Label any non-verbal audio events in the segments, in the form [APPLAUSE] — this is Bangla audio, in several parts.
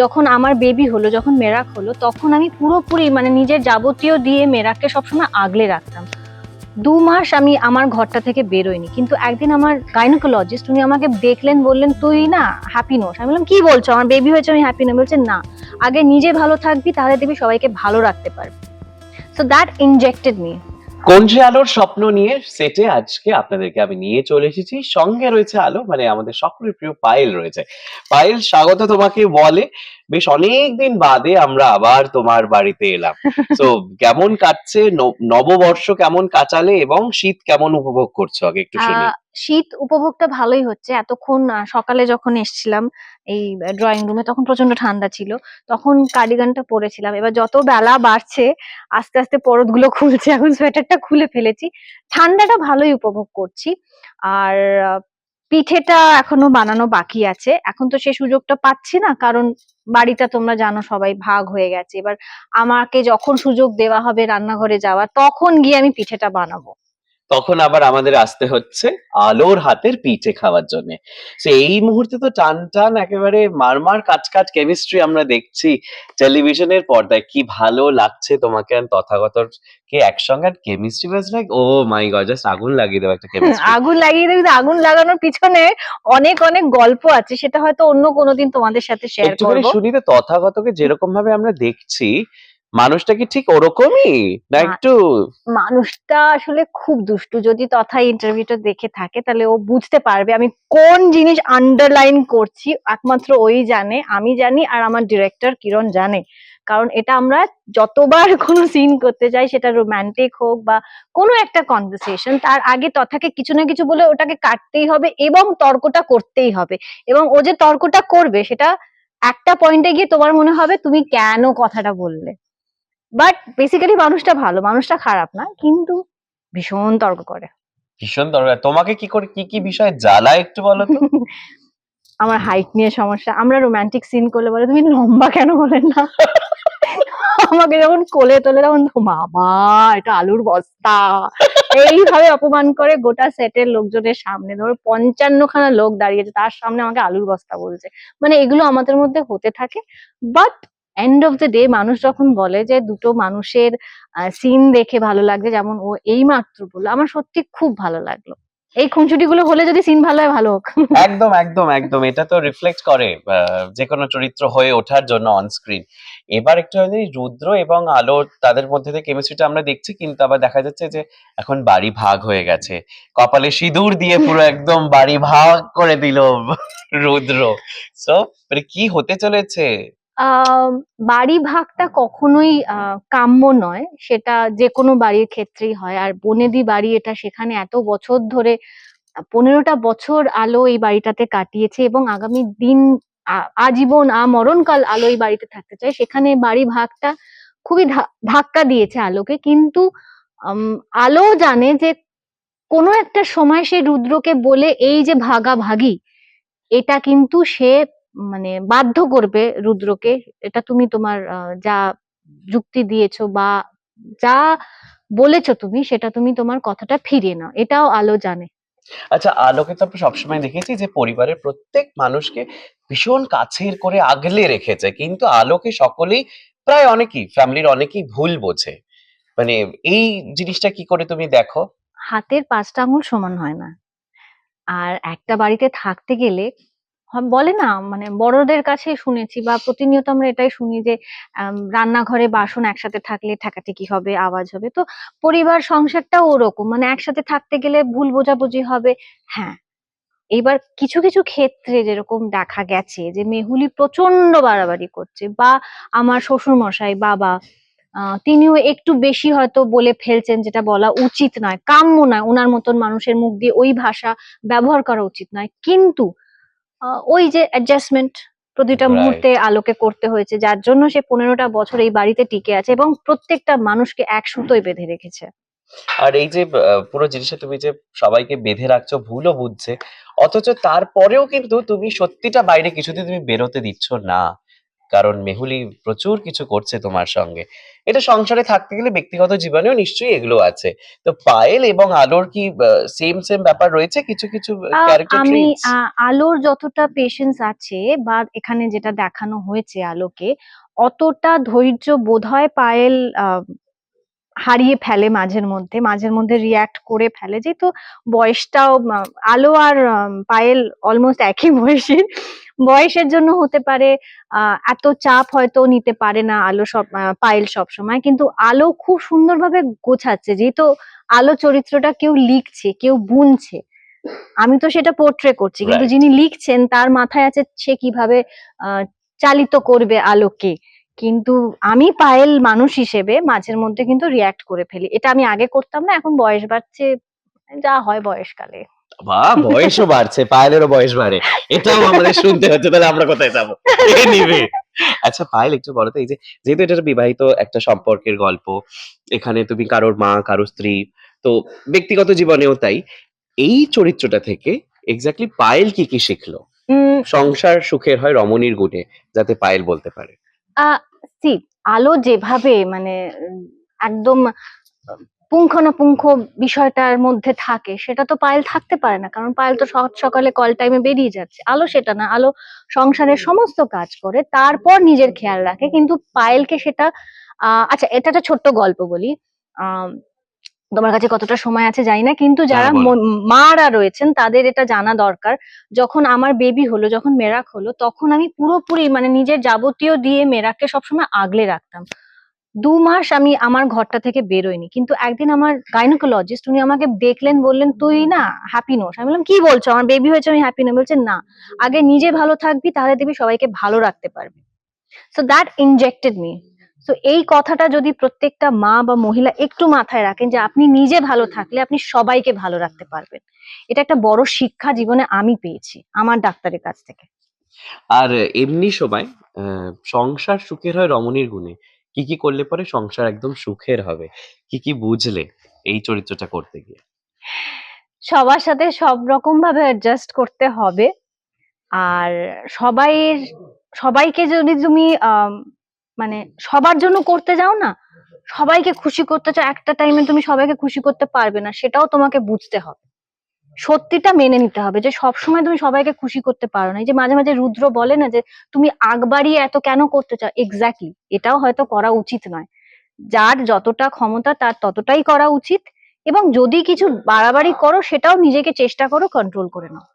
যখন আমার বেবি হলো, যখন মেরাক হলো, তখন আমি পুরোপুরি মানে নিজের যাবতীয় দিয়ে মেরাককে সবসময় আগলে রাখতাম। দু মাস আমি আমার ঘরটা থেকে বেরোইনি কিন্তু একদিন আমার গাইনোকোলজিস্ট উনি আমাকে দেখলেন, বললেন, তুই না হ্যাপি নোস। আমি বললাম, কি বলছো? আমার বেবি হয়েছে, আমি হ্যাপি না বলছেন না, আগে নিজে ভালো থাকবি, তাহলে দেখবি সবাইকে ভালো রাখতে পারবি। সো দ্যাট ইনজেক্টেড মি যে আলোর স্বপ্ন নিয়ে সেটে আজকে আপনাদেরকে আমি নিয়ে চলে এসেছি। সঙ্গে রয়েছে আলো মানে আমাদের সকলের প্রিয় পায়েল রয়েছে। পায়েল, স্বাগত তোমাকে বলে। বেশ অনেক দিন বাদে আমরা আবার তোমার বাড়িতে এলাম। [LAUGHS] তো কেমন কাটছে? নববর্ষ কেমন কাটালে এবং শীত কেমন উপভোগ করছ? আগে একটু শুনি। শীত উপভোগটা ভালোই হচ্ছে। এতক্ষণ সকালে যখন এসছিলাম এই ড্রয়িং রুমে তখন প্রচণ্ড ঠান্ডা ছিল। তখন কার্ডিগানটা পরেছিলাম। এবার যত বেলা বাড়ছে আস্তে আস্তে পরতগুলো খুলছে। এখন সোয়েটারটা খুলে ফেলেছি। ঠান্ডাটা ভালোই উপভোগ করছি। আর পিঠেটা এখনও বানানো বাকি আছে। এখন তো সে সুযোগটা পাচ্ছি না, কারণ বাড়িটা তোমরা জানো সবাই ভাগ হয়ে গেছে। এবার আমাকে যখন সুযোগ দেওয়া হবে রান্নাঘরে যাওয়ার, তখন গিয়ে আমি পিঠেটা বানাবো। তখন আবার আমাদের আসতে হচ্ছে আলোর হাতের পিঠে খাওয়ার জন্য। তো এই মুহূর্তে তো টান টান একেবারে মারমার কাজ কাজ কেমিস্ট্রি আমরা দেখছি টেলিভিশনের পর্দায়। কি ভালো লাগছে তোমাকে আর তথাগত কে একসঙ্গে আর কেমিস্ট্রি বাজ like oh my god just আগুন লাগিয়ে দেবো একটা কেমিস্ট্রি আগুন লাগিয়ে দেবে [LAUGHS] আগুন লাগানোর পিছনে অনেক অনেক গল্প আছে সেটা হয়তো অন্য কোনোদিন তোমাদের সাথে শেয়ার করব। শুনি তো তথাগতকে যেরকম ভাবে আমরা দেখছি মানুষটা কি ঠিক ওরকমই? না। একটু? মানুষটা আসলে খুব দুষ্টু। যদি তথা ইন্টারভিউটা দেখে থাকে তাহলে ও বুঝতে পারবে আমি কোন জিনিস আন্ডারলাইন করছি। একমাত্র ওই জানে আমি জানি আর আমার ডিরেক্টর কিরণ জানে। কারণ এটা আমরা যতবার [LAUGHS] কোনো সিন করতে যাই সেটা রোমান্টিক হোক বা কোনো একটা কনভারসেশন তার আগে তথাকে কিছু না কিছু বলে ওটাকে কাটতেই হবে এবং তর্কটা করতেই হবে। এবং ও যে তর্কটা করবে সেটা একটা পয়েন্টে গিয়ে তোমার মনে হবে তুমি কেন কথাটা বললে। বাট বেসিক্যালি মানুষটা ভালো মানুষটা খারাপ না কিন্তু ভীষণ তর্ক করে। ভীষণ দরকার তোমাকে কি করে কি কি বিষয় জ্বালায় একটু বলো তো? [LAUGHS] আমার হাইট নিয়ে সমস্যা। আমরা রোমান্টিক সিন করলে বলে তুমি লম্বা কেন বলেন না? [LAUGHS] আমাকে যখন কোলে তোলে তখন বাবা এটা আলুর বস্তা। [LAUGHS] এইভাবে অপমান করে গোটা সেটের লোকজনের সামনে। ধরো পঞ্চান্ন খানা লোক দাঁড়িয়েছে তার সামনে আমাকে আলুর বস্তা বলছে। মানে এগুলো আমাদের মধ্যে হতে থাকে। But end of the day মানুষ যখন বলে যে দুটো মানুষের সিন দেখে ভালো লাগছে, যেমন ও এই মাত্র বলল, আমার সত্যি খুব ভালো লাগল। এই খুনসুটি গুলো হলে যদি সিন ভালো হয়, ভালো হোক। [LAUGHS] একদম একদম একদম। এটা তো রিফ্লেক্ট করে যে কোনো চরিত্র হয়ে ওঠার জন্য অন স্ক্রিন এবার একটু এই রুদ্র এবং আলো তাদের মধ্যে থেকে কেমিস্ট্রিটা আমরা দেখছি, কিন্তু আবার দেখা যাচ্ছে যে এখন বাড়ি ভাগ হয়ে গেছে। কপালে সিঁদুর দিয়ে পুরো একদম বাড়ি ভাগ করে দিল রুদ্র। সো মানে কি হতে চলেছে? বাড়ি ভাগটা কখনোই কাম্য নয়। সেটা যে কোনো বাড়ির ক্ষেত্রেই হয়। আর বনেদি বাড়ি এটা সেখানে এত বছর ধরে, পনেরোটা বছর আলো এই বাড়িটাতে কাটিয়েছে এবং আগামী দিন আজীবন আমরণকাল আলো এই বাড়িতে থাকতে চায়। সেখানে বাড়ি ভাগটা খুবই ধাক্কা দিয়েছে আলোকে। কিন্তু আলো জানে যে কোনো একটা সময় সে রুদ্রকে বলে, এই যে ভাগাভাগি, এটা কিন্তু সে মানে বাধ্য করবে রুদ্রকে। এটা তুমি তোমার যা যুক্তি দিয়েছ বা যা বলেছ তুমি সেটা তুমি তোমার কথাটা ফিরিয়ে নাও। এটাও আলো জানে। আচ্ছা আলোকে তো আমরা সবসময় দেখেছি যে পরিবারের প্রত্যেক মানুষকে ভীষণ কাছের করে আগলে রেখেছে। কিন্তু আলোকে সকলেই প্রায় অনেকেই ফ্যামিলির অনেকেই ভুল বোঝে। মানে এই জিনিসটা কি করে তুমি দেখো? হাতের পাঁচটা আঙুল সমান হয় না। আর একটা বাড়িতে থাকতে গেলে বলে না মানে বড়দের কাছে শুনেছি বা প্রতিনিয়ত আমরা এটাই শুনি যে রান্নাঘরে বাসন একসাথে থাকলে ঠেকাঠেকি হবে, আওয়াজ হবে। তো পরিবার সংসারটাও ওরকম মানে একসাথে থাকতে গেলে ভুল বোঝাবুঝি হবে। হ্যাঁ এইবার কিছু কিছু ক্ষেত্রে যেরকম দেখা গেছে যে, মেহুলি প্রচণ্ড বাড়াবাড়ি করছে বা আমার শ্বশুর মশাই বাবা তিনিও একটু বেশি হয়তো বলে ফেলছেন যেটা বলা উচিত নয়, কাম্য নয়। ওনার মতন মানুষের মুখ দিয়ে ওই ভাষা ব্যবহার করা উচিত নয়। কিন্তু ওই যে অ্যাডজাস্টমেন্ট প্রতিটা মুহূর্তে আলোকে করতে হয়েছে যার জন্য সে পনেরোটা বছর এই বাড়িতে টিকে আছে এবং প্রত্যেকটা মানুষকে এক সুতোই বেঁধে রেখেছে। আর এই যে পুরো জিনিসটা তুমি যে সবাইকে বেঁধে রাখছো ভুলও বুঝছে অথচ তারপরেও কিন্তু তুমি সত্যিটা বাইরে কিছুতে তুমি বেরোতে দিচ্ছ না। কারণ মেহুলি প্রচুর কিছু করছে তোমার সঙ্গে। এটা সংসারে থাকতে গেলে ব্যক্তিগত জীবনেও নিশ্চয়ই এগুলো আছে। তো পায়েল এবং আলোর কি সেম সেম ব্যাপার রয়েছে? কিছু কিছু আমি আলোর যতটা পেশেন্স আছে বা এখানে যেটা দেখানো হয়েছে আলোকে অতটা ধৈর্য বোধহয় পায়েল আহ, হারিয়ে ফেলে মাঝের মধ্যে মাঝের মধ্যে রিয়াক্ট করে ফেলে। যেহেতু বয়সটাও আলো আর পায়েল অলমোস্ট একই বয়সী বয়সের জন্য হতে পারে আহ, এত চাপ হয়তো নিতে পারে না আলো সব পায়েল সব সময় কিন্তু আলো খুব সুন্দরভাবে গোছাচ্ছে যেহেতু আলো চরিত্রটা কেউ লিখছে কেউ বুনছে। আমি তো সেটা পোর্ট্রে করছি কিন্তু যিনি লিখছেন তার মাথায় আছে সে কীভাবে আহ, চালিত করবে আলোকে। কিন্তু আমি পায়েল মানুষ হিসেবে মাঝের মধ্যে কিন্তু রিয়াক্ট করে ফেলি। এটা আমি আগে করতাম না এখন বয়স বাড়ছে যা হয় বয়সকালে। বা বয়সও বাড়ছে পায়েলেরও বয়স বাড়ে। এটাও আমাদের শুনতে হচ্ছে তাহলে আমরা কোথায় যাব? নিবে আচ্ছা পায়েল একটু বলো তো এই যে যেহেতু এটা বিবাহিত একটা সম্পর্কের গল্প এখানে তুমি কারোর মা কারোর স্ত্রী তো ব্যক্তিগত জীবনেও তাই এই চরিত্রটা থেকে এক্স্যাক্টলি পায়েল কি কি শিখলো? সংসার সুখের হয় রমণীর গুণে যাতে পায়েল বলতে পারে। সি আলো যেভাবে মানে একদম পুঙ্খানুপুঙ্খ বিষয়টার মধ্যে থাকে সেটা তো পায়েল থাকতে পারে না কারণ পায়েল তো সকাল সকালে কল টাইমে বেরিয়ে যাচ্ছে। আলো সেটা না আলো সংসারের সমস্ত কাজ করে তারপর নিজের খেয়াল রাখে কিন্তু পায়েলকে সেটা আচ্ছা এটা একটা ছোট্ট গল্প বলি। তোমার কাছে কতটা সময় আছে জানি না কিন্তু যারা বলো। ম- মারা রয়েছেন তাদের এটা জানা দরকার। যখন আমার বেবি হলো যখন মেরাক হলো তখন আমি পুরোপুরি মানে নিজের যাবতীয় দিয়ে মেরাককে সবসময় আগলে রাখতাম। দু মাস আমি আমার ঘরটা থেকে বেরোইনি কিন্তু একদিন আমার গাইনোকোলজিস্ট উনি আমাকে দেখলেন, বললেন, তুই না হ্যাপি নোস। আমি বললাম, কি বলছো? আমার বেবি হয়েছে, আমি হ্যাপি না। বলছেন না, আগে নিজে ভালো থাকবি, তাহলে দেখবি সবাইকে ভালো রাখতে পারবি। সো দ্যাট ইনজেক্টেড মি তো এই কথাটা যদি প্রত্যেকটা মা বা মহিলা একটু মাথায় রাখেন যে আপনি নিজে ভালো থাকলে আপনি সবাইকে ভালো রাখতে পারবেন। এটা একটা বড় শিক্ষা জীবনে আমি পেয়েছি, আমার ডাক্তারের কাছ থেকে। আর এমনি সময় সংসার সুখের হয় রমণীর গুণে। কি কি করলে পরে সংসার একদম সুখের হবে? কি কি বুঝলে এই চরিত্রটা করতে গিয়ে? সবার সাথে সব রকম ভাবে অ্যাডজাস্ট করতে হবে। আর সবাই সবাইকে যদি তুমি মানে সবার জন্য করতে যাও না, সবাইকে খুশি করতে চাও, একটা টাইমে তুমি সবাইকে খুশি করতে পারবে না, সেটাও তোমাকে বুঝতে হবে। সত্যিটা মেনে নিতে হবে যে সব সময় তুমি সবাইকে খুশি করতে পারো না। এই যে মাঝে মাঝে রুদ্র বলে না যে তুমি আগ বাড়িয়ে এত কেন করতে চাও? এক্স্যাক্টলি এটাও হয়তো করা উচিত নয়। যার যতটা ক্ষমতা তার ততটাই করা উচিত এবং যদি কিছু বাড়াবাড়ি করো সেটাও নিজেকে চেষ্টা করো কন্ট্রোল করে নাও।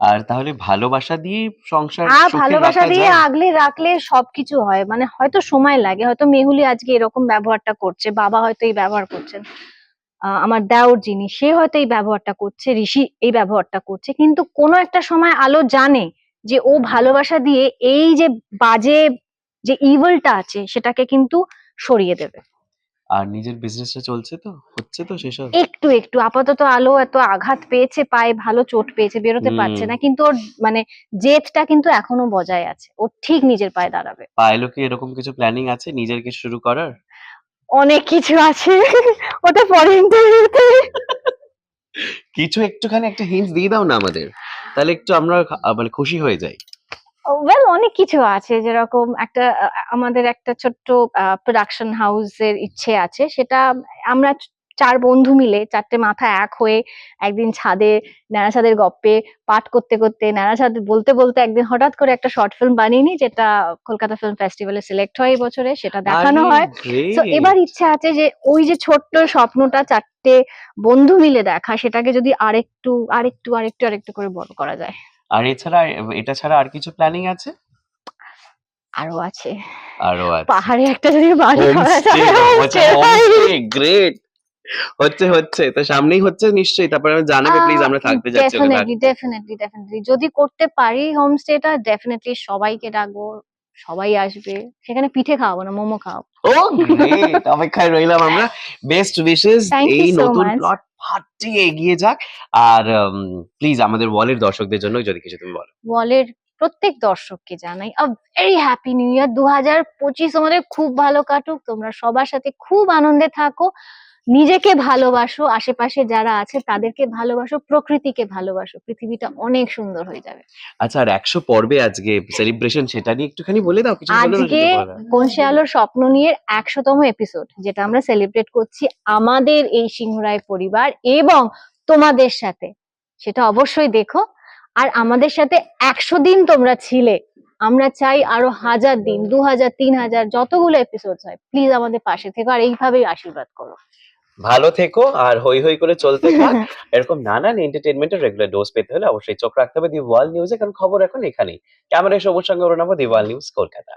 আর তাহলে ভালোবাসা দিয়ে সংসার আর ভালোবাসা দিয়ে আগলে রাখলে সবকিছু হয়। মানে হয়তো সময় লাগে হয়তো মেহুলি আজকে এরকম ব্যবহারটা করছে বাবা হয়তো এই ব্যবহার করছেন। আমার দেওর যিনি সে হয়তো এই ব্যবহারটা করছে ঋষি এই ব্যবহারটা করছে কিন্তু কোনো একটা সময় আলো জানে যে ও ভালোবাসা দিয়ে এই যে বাজে যে ইভলটা আছে সেটাকে কিন্তু সরিয়ে দেবে। আর নিজের বিজনেসটা চলছে তো? হচ্ছে তো সেসব? একটু একটু। আপাতত আলো এত আঘাত পেয়েছে পায়ে ভালো চোট পেয়েছে বেরোতে পারছে না কিন্তু ওর মানে জেদটা কিন্তু এখনও বজায় আছে। ও ঠিক নিজের পায়ে দাঁড়াবে। পায়েলও কি এরকম কিছু প্ল্যানিং আছে নিজের কিছু শুরু করার? অনেক কিছু আছে। ওটা পরে ইন্টারভিউতে কিছু একটুখানি একটা হিন্ট দিয়ে দাও না আমাদের। তাহলে একটু আমরা মানে খুশি হয়ে যাই। ওয়েল অনেক কিছু আছে। যেরকম একটা আহ, আমাদের একটা ছোট্ট প্রোডাকশন হাউসের ইচ্ছে আছে। সেটা আমরা চ- চার বন্ধু মিলে চারটে মাথা এক হয়ে একদিন ছাদে ন্যাড়াছাদের গপ্পে পাঠ করতে করতে ন্যাড়াছাদ বলতে বলতে একদিন হঠাৎ করে একটা শর্ট ফিল্ম বানিয়ে নিই যেটা কলকাতা ফিল্ম ফেস্টিভ্যালে সিলেক্ট হয় এই বছরে সেটা দেখানো হয়। তো এবার ইচ্ছা আছে যে ওই যে ছোট্ট স্বপ্নটা চারটে বন্ধু মিলে দেখা সেটাকে যদি আরেকটু আরেকটু আরেকটু আরেকটু করে বড় করা যায়। আর এছাড়া এটা ছাড়া আর কিছু প্ল্যানিং আছে? আরও আছে। আরও আছে। পাহাড়ে একটা যদি বাড়ি করা যায় গ্রেট হচ্ছে হচ্ছে। তো সামনেই হচ্ছে নিশ্চয়ই তারপরে আমি জানাবে প্লিজ আমরা থাকতে যাচ্ছি ডেফিনেটলি ডেফিনেটলি ডেফিনেটলি যদি করতে পারি হোমস্টেটা ডেফিনেটলি সবাইকে ডাকবো সবাই আসবে। সেখানে পিঠে খাওয়াবো না মোমো খাওয়াবো। ও গ্রেট অপেক্ষায় রইলাম আমরা। বেস্ট উইশেস এই নতুন প্লট ফাটিয়ে এগিয়ে যাক। আর প্লিজ আমাদের ওয়ালের দর্শকদের জন্য যদি কিছু তুমি বলো। ওয়ালের প্রত্যেক দর্শককে জানাই a very happy new year দু হাজার পঁচিশ আমাদের খুব ভালো কাটুক। তোমরা সবার সাথে খুব আনন্দে থাকো। নিজেকে ভালোবাসো আশেপাশে যারা আছে তাদেরকে ভালোবাসো প্রকৃতিকে ভালোবাসো। পৃথিবীটা অনেক সুন্দর হয়ে যাবে। আচ্ছা আর একশো পর্বে আজকে সেলিব্রেশন সেটা নিয়ে একটুখানি বলে দাও কিছু আজকে যদি বলো। কোন সে আলোর স্বপ্ন নিয়ে একশোতম এপিসোড যেটা আমরা সেলিব্রেট করছি আমাদের এই সিংহরায় পরিবার এবং তোমাদের সাথে। সেটা অবশ্যই দেখো। আর আমাদের সাথে একশো দিন তোমরা ছিলে। আমরা চাই আরও হাজার দিন দু হাজার তিন হাজার যতগুলো এপিসোড হয় প্লিজ আমাদের পাশে থেকে আর এইভাবেই আশীর্বাদ করো। ভালো থেকো আর হই হই করে চলতে থাক। [LAUGHS] এরকম নানান এন্টারটেনমেন্টের রেগুলার ডোজ পেতে হলে অবশ্যই চোখ রাখতে হবে। দি ওয়ার্ল্ড নিউজে এখন খবর এখন এখানেই। ক্যামেরায় সবুজ সঙ্গে Arunava the world news Kolkata.